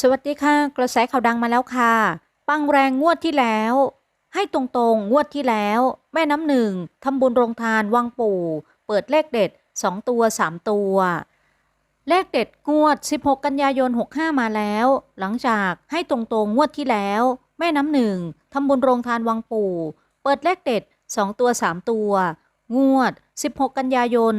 สวัสดีค่ะ กระแสข่าวดังมาแล้วค่ะ ปังแรงงวดที่แล้ว ให้ตรงๆ งวดที่แล้ว แม่น้ำหนึ่งทำบุญโรงทานวังปู่ เปิดเลขเด็ด 2 ตัว 3 ตัว เลขเด็ดงวด 16 กันยายน 65 มาแล้ว หลังจากให้ตรงๆ งวดที่แล้ว แม่น้ำหนึ่งทำบุญโรงทานวังปู่ เปิดเลขเด็ด 2 ตัว 3 ตัว งวด 16 กันยายน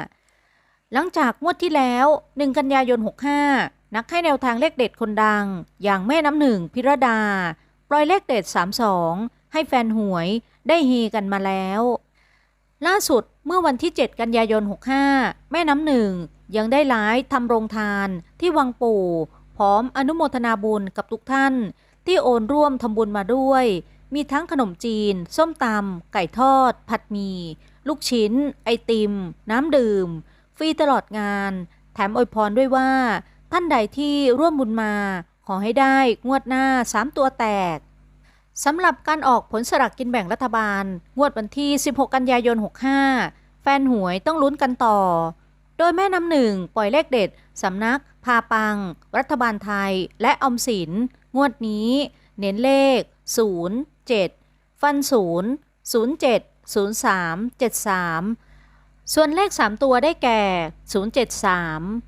65หลังจากงวดที่แล้ว 1 กันยายน 65 นักให้แนวทางเลขเด็ดคนดัง อย่างแม่น้ำหนึ่งพิรดา ปล่อยเลขเด็ด 32 ให้แฟนหวยได้เฮกันมาแล้ว ล่าสุดเมื่อวันที่ 7 กันยายน 65 แม่น้ำหนึ่งยังได้ไลฟ์ทำโรงทานที่วังปู่พร้อมอนุโมทนาบุญกับทุกท่าน ที่โอนร่วมทำบุญมาด้วย มีทั้งขนมจีน ส้มตำไก่ทอด ผัดหมี่ลูกชิ้น ไอติม น้ำดื่ม ฟรีตลอดงาน แถมอวยพรด้วยว่า ท่านใดที่ร่วมบุญมา ขอให้ได้งวดหน้า 3 ตัวแตกสำหรับการออกผลสลากกินแบ่งรัฐบาล งวดวันที่ 16 กันยายน 65 แฟนหวยต้องลุ้นกันต่อ โดยแม่น้ำหนึ่งปล่อยเลขเด็ดสำนัก พาปัง รัฐบาลไทย และออมสิน งวดนี้ เน้นเลข 0 7 ฟัน 0 0 7 0 3 7 3 ส่วนเลข 3 ตัวได้แก่ 073